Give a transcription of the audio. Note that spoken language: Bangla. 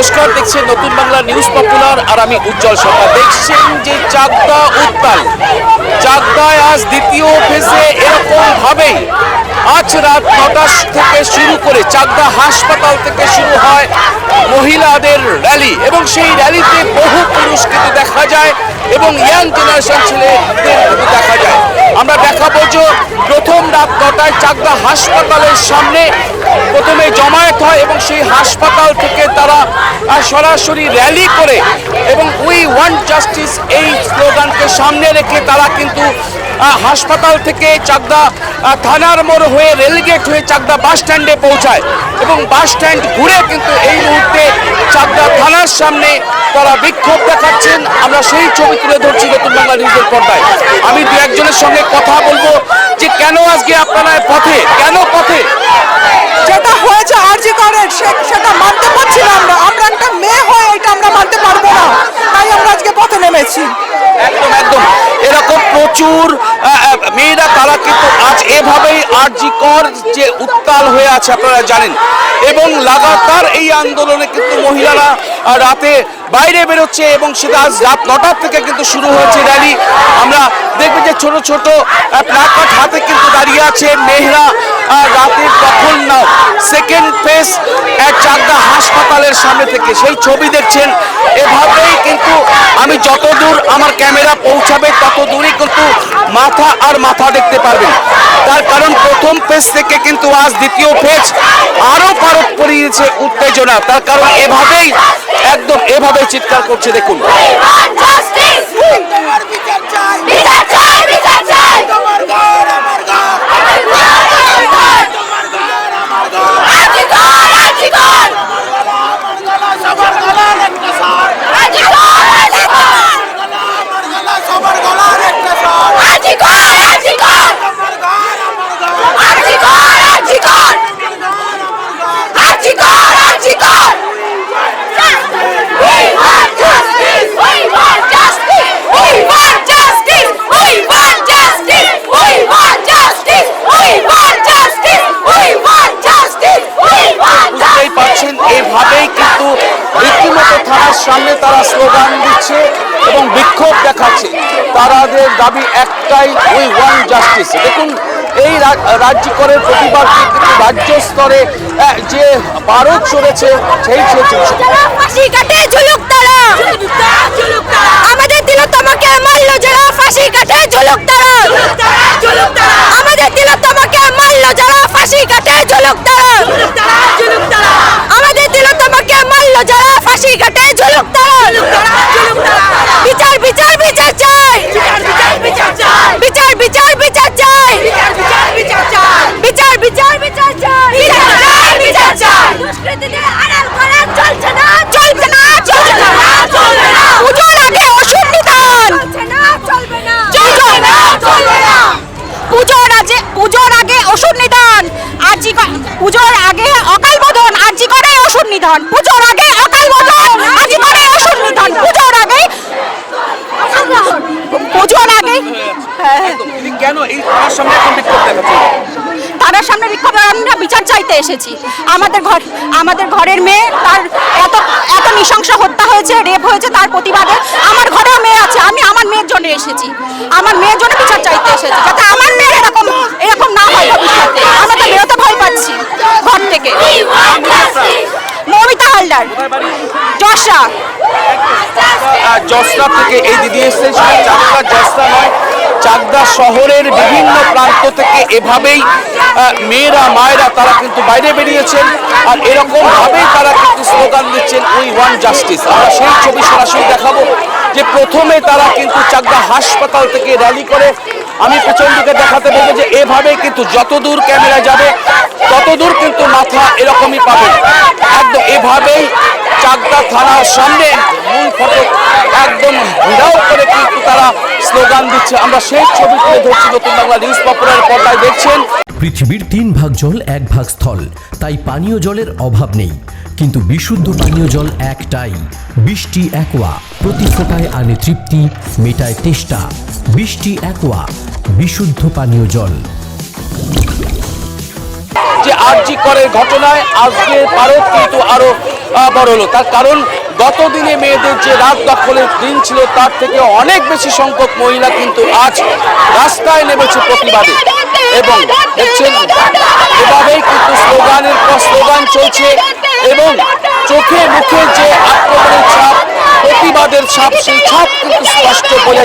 নমস্কার, দেখছেন নতুন বাংলা নিউজ পপুলার আর আমি উজ্জ্বল সরকার দেখছেন যে চাকদা উত্তাল। চাকদায় আজ দ্বিতীয় ফেজে এরকম ভাবেই আজ রাত নটা থেকে শুরু করে চাকদা হাসপাতাল থেকে শুরু হয় মহিলাদের র্যালি এবং সেই র্যালিতে বহু পুরুষ কিন্তু দেখা যায় এবং ইয়াং জেনারেশন ছেলেদের কিন্তু দেখা যায়। আমরা দেখাবো যে প্রথম রাত নটায় চাকদা হাসপাতালের সামনে প্রথমে জমায়েত হয় এবং সেই হাসপাতাল থেকে তারা আহ, সরাসরি র্যালি করে এবং উই ওয়ান জাস্টিস এই স্লোগানকে সামনে রেখে তারা কিন্তু হাসপাতাল থেকে চাকদা থানার মোড় হয়ে রেলগেট হয়ে চাকদা বাস স্ট্যান্ডে পৌঁছায় এবং বাস স্ট্যান্ড ঘুরে কিন্তু এই মুহূর্তে চাকদা থানার সামনে তারা বিক্ষোভ দেখাচ্ছেন। আমরা সেই ছবি তুলে ধরছি নতুন বাংলা নিউজের পর্দায়। আমি দু একজনের সঙ্গে কথা বলব যে কেন আজকে আপনারা পথে কেন পথে? যেটা হয়েছে আরজি করে সেটা মানতে পারছি না আমরা আমরা একটা মেয়ে হয়ে এটা আমরা মানতে পারব না তাই আমরা আজকে একদম একদম। এরকম প্রচুর মেয়েরা তারা কিন্তু আজ এভাবেই আরজি কর যে উত্তাল হয়ে আছে, আপনারা জানেন। এবং লাগাতার এই আন্দোলনে কিন্তু মহিলারা রাতে বাইরে বেরোচ্ছে এবং সেটা আজ রাত নটার থেকে কিন্তু শুরু হয়েছে র্যালি। আমরা দেখবেন যে ছোট ছোট প্লাকার্ড হাতে কিন্তু দাঁড়িয়ে আছে মেহরা রাতের দখল নাও সেকেন্ড ফেজ চাকদা হাসপাতালের সামনে থেকে। সেই ছবি দেখছেন, এভাবেই কিন্তু আমি যতদূর আমার ক্যামেরা পৌঁছাবে তত দূরই কিন্তু মাথা আর মাথা দেখতে পারবেন তার কারণ প্রথম ফেজ থেকে কিন্তু আজ দ্বিতীয় ফেজ আরও পারক পড়িয়েছে উত্তেজনা। তার কারণ এভাবেই, একদম এভাবে চিৎকার করছে, দেখুন। থানার সামনে তারা স্লোগান দিচ্ছে এবং বিক্ষোভ দেখাচ্ছে। তারাদের দাবি একটাই উই ওয়ান জাস্টিস দেখুন, এই রা- রাজ্যকরের প্রতিবাদ কিন্তু রাজ্য স্তরে যে ভারত চলেছে, সেই ফাঁসি কাটে, ঝুলুক আমাদের দিল তোমাকে মারলো, যারা ফাঁসি কাটে, ঝুলুক তারা। আমাদের দিল তোমাকে মারলো, যারা ফাঁসি কাটে, ঝুলুক তারা। যারা ফাঁসি কাটে ঝুলুক তারা। বিচার বিচার বিচার চাই বিচার বিচার বিচার চাই বিচার বিচার বিচার চাই বিচার চাই দুষ্কৃতীদের আড়াল করে চলছে না চলছে না চলছে না চলবে না পুজোর আগে ওষুধ নিদান চলছে না চলবে না চলবে না চলবে না পুজোর আগে পুজোর আগে ওষুধ নিদান আরজি ক- পুজোর আগে অকাল বোধন আরজি করে ওষুধ নিদান পুজোর আগে অকাল বোধন আরজি করে ওষুধ নিদান পুজোর আগে পুজোর আগে হ্যাঁ একদম। তিনি কেন এই থানার সামনে এখন বিক্ষোভ দেখাচ্ছে সামনে বিক্ষোভ আমরা বিচার চাইতে এসেছি। আমাদের ঘর, আমাদের ঘরের মেয়ে তার এত এত নৃশংস হত্যা হয়েছে, রেপ হয়েছে তার প্রতিবাদে। আমার ঘরেও মেয়ে আছে, আমি আমার মেয়ের জন্য এসেছি। আমার মেয়ের জন্য বিচার চাইতে এসেছি, যাতে আমার মেয়ের এরকম এরকম না হয় ভবিষ্যতে। আমরা তো বেরোতে ভয় পাচ্ছি ঘর থেকে। মমিতা হালদার, যশা। জসরা থেকে এই দিদি এসেছেন জসরা নয় চাকদা শহরের বিভিন্ন প্রান্ত থেকে এভাবেই মেয়েরা, মায়েরা তারা কিন্তু বাইরে বেরিয়েছেন। আর এরকম ভাবেই তারা কিন্তু স্লোগান দিচ্ছেন উই ওয়ান জাস্টিস আমরা সেই ছবি সরাসরি দেখাবো যে প্রথমে তারা কিন্তু চাকদা হাসপাতাল থেকে র্যালি করে। আমি পেছন দিকে দেখাতে বলব যে এভাবে কিন্তু যতদূর ক্যামেরা যাবে, ততদূর কিন্তু মাথা এরকমই পাবে। একদম এভাবেই চাকদা থানার সামনে ফটক একদম ঘেরাও করে কিন্তু তারা স্লোগান দিচ্ছে। আমরা সেই ছবি তুলে ধরছি নতুন বাংলা নিউজ পপুলার পর্দায় দেখছেন। পৃথিবীর তিন ভাগ জল এক ভাগ স্থল। তাই পানীয় জলের অভাব নেই। কিন্তু বিশুদ্ধ পানীয় জল একটাই। বৃষ্টি একোয়া। প্রতি ফোটায় আনে তৃপ্তি মেটায় তেষ্টা। বৃষ্টি একোয়া। বিশুদ্ধ পানীয় জল। যে আরজি করের ঘটনায় আজকে ভারত কিন্তু আরও বড় হলো। তার কারণ গত দিনে মেয়েদের যে রাত দখলের দিন ছিল, তার থেকে অনেক বেশি সংখ্যক মহিলা কিন্তু আজ রাস্তায় নেমেছে প্রতিবাদে। এবং দেখছেন, এভাবেই কিন্তু স্লোগানের পর স্লোগান চলছে এবং চোখে মুখে যে আক্রমণের ছাপ, প্রতিবাদের ছাপ, সেই ছাপ কিন্তু স্পষ্ট বোঝা